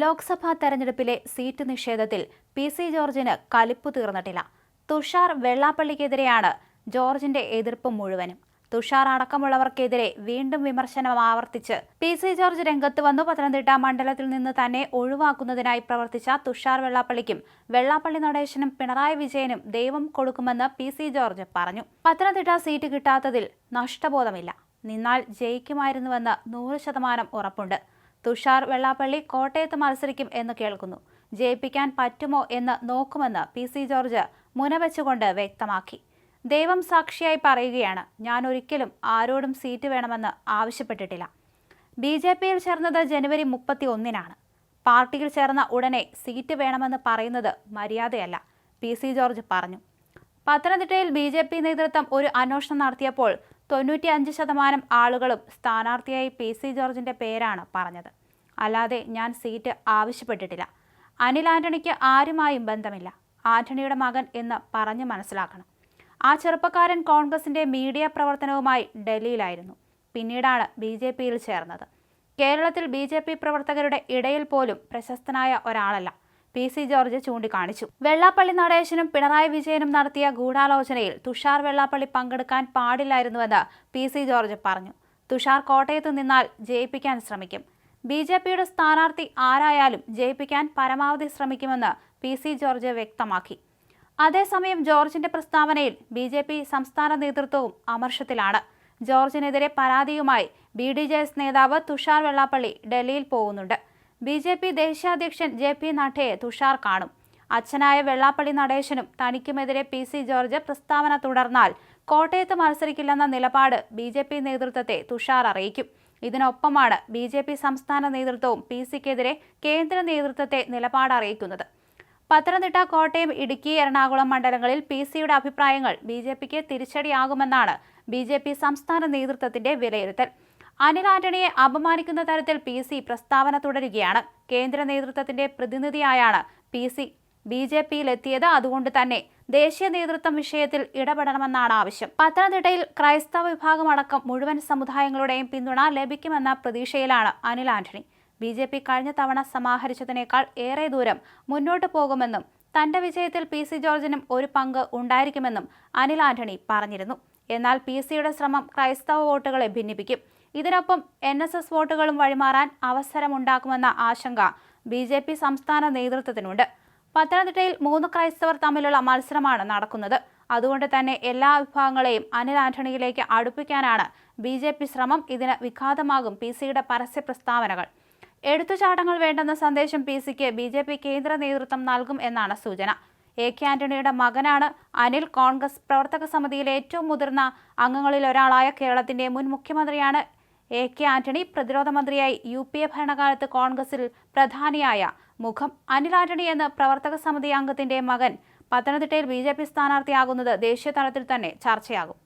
ലോക്സഭാ തെരഞ്ഞെടുപ്പിലെ seat നിഷേധത്തിൽ P C ജോർജിന് കലിപ്പു തീർന്നിട്ടില്ല. തുഷാർ വെള്ളാപ്പള്ളിക്കെതിരെയാണ് ജോർജിന്റെ എതിർപ്പ് മുഴുവനും. തുഷാർ അടക്കമുള്ളവർക്കെതിരെ വീണ്ടും വിമർശനം ആവർത്തിച്ച് പി സി ജോർജ് രംഗത്ത് വന്നു. പത്തനംതിട്ട മണ്ഡലത്തിൽ നിന്ന് തന്നെ ഒഴിവാക്കുന്നതിനായി പ്രവർത്തിച്ച തുഷാർ വെള്ളാപ്പള്ളിക്കും വെള്ളാപ്പള്ളി നടേശനും പിണറായി വിജയനും ദൈവം കൊടുക്കുമെന്ന് പി സി ജോർജ് പറഞ്ഞു. പത്തനംതിട്ട സീറ്റ് കിട്ടാത്തതിൽ നഷ്ടബോധമില്ല. നിന്നാൽ ജയിക്കുമായിരുന്നുവെന്ന് നൂറ് ശതമാനം ഉറപ്പുണ്ട്. തുഷാർ വെള്ളാപ്പള്ളി കോട്ടയത്ത് മത്സരിക്കും എന്ന് കേൾക്കുന്നു. ജയിപ്പിക്കാൻ പറ്റുമോ എന്ന് നോക്കുമെന്ന് പി സി ജോർജ് മുനവെച്ചുകൊണ്ട് വ്യക്തമാക്കി. ദൈവം സാക്ഷിയായി പറയുകയാണ് ഞാൻ ഒരിക്കലും ആരോടും സീറ്റ് വേണമെന്ന് ആവശ്യപ്പെട്ടിട്ടില്ല. ബി ജെ പിയിൽ ചേർന്നത് ജനുവരി മുപ്പത്തി ഒന്നിനാണ് പാർട്ടിയിൽ ചേർന്ന ഉടനെ സീറ്റ് വേണമെന്ന് പറയുന്നത് മര്യാദയല്ല പി സി ജോർജ് പറഞ്ഞു. പത്തനംതിട്ടയിൽ ബി ജെ പി നേതൃത്വം ഒരു അന്വേഷണം നടത്തിയപ്പോൾ തൊണ്ണൂറ്റി അഞ്ച് ശതമാനം ആളുകളും സ്ഥാനാർത്ഥിയായി പി സി ജോർജിന്റെ പേരാണ് പറഞ്ഞത്. അല്ലാതെ ഞാൻ സീറ്റ് ആവശ്യപ്പെട്ടിട്ടില്ല. അനിൽ ആന്റണിക്ക് ആരുമായും ബന്ധമില്ല. ആന്റണിയുടെ മകൻ എന്ന് പറഞ്ഞ് മനസ്സിലാക്കണം. ആ ചെറുപ്പക്കാരൻ കോൺഗ്രസിന്റെ മീഡിയ പ്രവർത്തനവുമായി ഡൽഹിയിലായിരുന്നു. പിന്നീടാണ് ബി ജെ പിയിൽ ചേർന്നത്. കേരളത്തിൽ ബി ജെ പി പ്രവർത്തകരുടെ ഇടയിൽ പോലും പ്രശസ്തനായ ഒരാളല്ല. പി സി ജോർജ് ചൂണ്ടിക്കാണിച്ചു. വെള്ളാപ്പള്ളി നടേശനും പിണറായി വിജയനും നടത്തിയ ഗൂഢാലോചനയിൽ തുഷാർ വെള്ളാപ്പള്ളി പങ്കെടുക്കാൻ പാടില്ലായിരുന്നുവെന്ന് പി സി ജോർജ് പറഞ്ഞു. തുഷാർ കോട്ടയത്ത് നിന്നാൽ ജയിപ്പിക്കാൻ ശ്രമിക്കും. ബി ജെ പിയുടെ സ്ഥാനാർത്ഥി ആരായാലും ജയിപ്പിക്കാൻ പരമാവധി ശ്രമിക്കുമെന്ന് പി സി ജോർജ് വ്യക്തമാക്കി. അതേസമയം ജോർജിന്റെ പ്രസ്താവനയിൽ ബി ജെ പി സംസ്ഥാന നേതൃത്വവും അമർഷത്തിലാണ്. ജോർജിനെതിരെ പരാതിയുമായി ബി ഡി ജെ എസ് നേതാവ് തുഷാർ വെള്ളാപ്പള്ളി ഡൽഹിയിൽ പോകുന്നുണ്ട്. ബി ജെ പി ദേശീയാധ്യക്ഷൻ ജെ പി നഡ്ഡയെ തുഷാർ കാണും. അച്ഛനായ വെള്ളാപ്പള്ളി നടേശനും തനിക്കുമെതിരെ പി സി ജോർജ് പ്രസ്താവന തുടർന്നാൽ കോട്ടയത്ത് മത്സരിക്കില്ലെന്ന നിലപാട് ബി ജെ പി നേതൃത്വത്തെ തുഷാർ അറിയിക്കും. ഇതിനൊപ്പമാണ് ബി ജെ പി സംസ്ഥാന നേതൃത്വവും പി സിക്കെതിരെ കേന്ദ്ര നേതൃത്വത്തെ നിലപാട് അറിയിക്കുന്നത്. പത്തനംതിട്ട കോട്ടയം ഇടുക്കി എറണാകുളം മണ്ഡലങ്ങളിൽ പി സിയുടെ അഭിപ്രായങ്ങൾ ബി ജെ പിക്ക് തിരിച്ചടിയാകുമെന്നാണ് ബി ജെ പി സംസ്ഥാന നേതൃത്വത്തിന്റെ വിലയിരുത്തൽ. അനിൽ ആന്റണിയെ അപമാനിക്കുന്ന തരത്തിൽ പി സി പ്രസ്താവന തുടരുകയാണ്. കേന്ദ്ര നേതൃത്വത്തിന്റെ പ്രതിനിധിയായാണ് പി സി ബി ജെ പിയിലെത്തിയത്. അതുകൊണ്ട് തന്നെ ദേശീയ നേതൃത്വം വിഷയത്തിൽ ഇടപെടണമെന്നാണ് ആവശ്യം. പത്തനംതിട്ടയിൽ ക്രൈസ്തവ വിഭാഗം അടക്കം മുഴുവൻ സമുദായങ്ങളുടെയും പിന്തുണ ലഭിക്കുമെന്ന പ്രതീക്ഷയിലാണ് Anil Antony. B J P കഴിഞ്ഞ തവണ സമാഹരിച്ചതിനേക്കാൾ ഏറെ ദൂരം മുന്നോട്ട് പോകുമെന്നും തന്റെ വിജയത്തിൽ പി സി ജോർജിനും ഒരു പങ്ക് ഉണ്ടായിരിക്കുമെന്നും അനിൽ ആന്റണി പറഞ്ഞിരുന്നു. എന്നാൽ പി സിയുടെ ശ്രമം ക്രൈസ്തവ വോട്ടുകളെ ഭിന്നിപ്പിക്കും. ഇതിനൊപ്പം എൻ എസ് എസ് വോട്ടുകളും വഴിമാറാൻ അവസരമുണ്ടാക്കുമെന്ന ആശങ്ക ബി ജെ പി സംസ്ഥാന നേതൃത്വത്തിനുണ്ട്. പത്തനംതിട്ടയിൽ മൂന്ന് ക്രൈസ്തവർ തമ്മിലുള്ള മത്സരമാണ് നടക്കുന്നത്. അതുകൊണ്ട് തന്നെ എല്ലാ വിഭാഗങ്ങളെയും അനിൽ ആന്റണിയിലേക്ക് അടുപ്പിക്കാനാണ് ബി ജെ പി ശ്രമം. ഇതിന് വിഘാതമാകും പി സിയുടെ പരസ്യ പ്രസ്താവനകൾ. എടുത്തുചാട്ടങ്ങൾ വേണ്ടെന്ന സന്ദേശം പി സിക്ക് ബി ജെ പി കേന്ദ്ര നേതൃത്വം നൽകും എന്നാണ് സൂചന. എ കെ ആന്റണിയുടെ മകനാണ് അനിൽ. കോൺഗ്രസ് പ്രവർത്തക സമിതിയിലെ ഏറ്റവും മുതിർന്ന അംഗങ്ങളിൽ ഒരാളായ കേരളത്തിന്റെ മുൻ മുഖ്യമന്ത്രിയാണ് എ കെ ആന്റണി പ്രതിരോധ മന്ത്രിയായി യു പി എ ഭരണകാലത്ത് കോൺഗ്രസിൽ പ്രധാനിയായ മുഖം അനിൽ ആന്റണി എന്ന പ്രവർത്തക സമിതി അംഗത്തിന്റെ മകൻ. പത്തനംതിട്ടയിൽ ബി ജെ പി സ്ഥാനാർത്ഥിയാകുന്നത് ദേശീയ തലത്തിൽ തന്നെ ചർച്ചയാകും.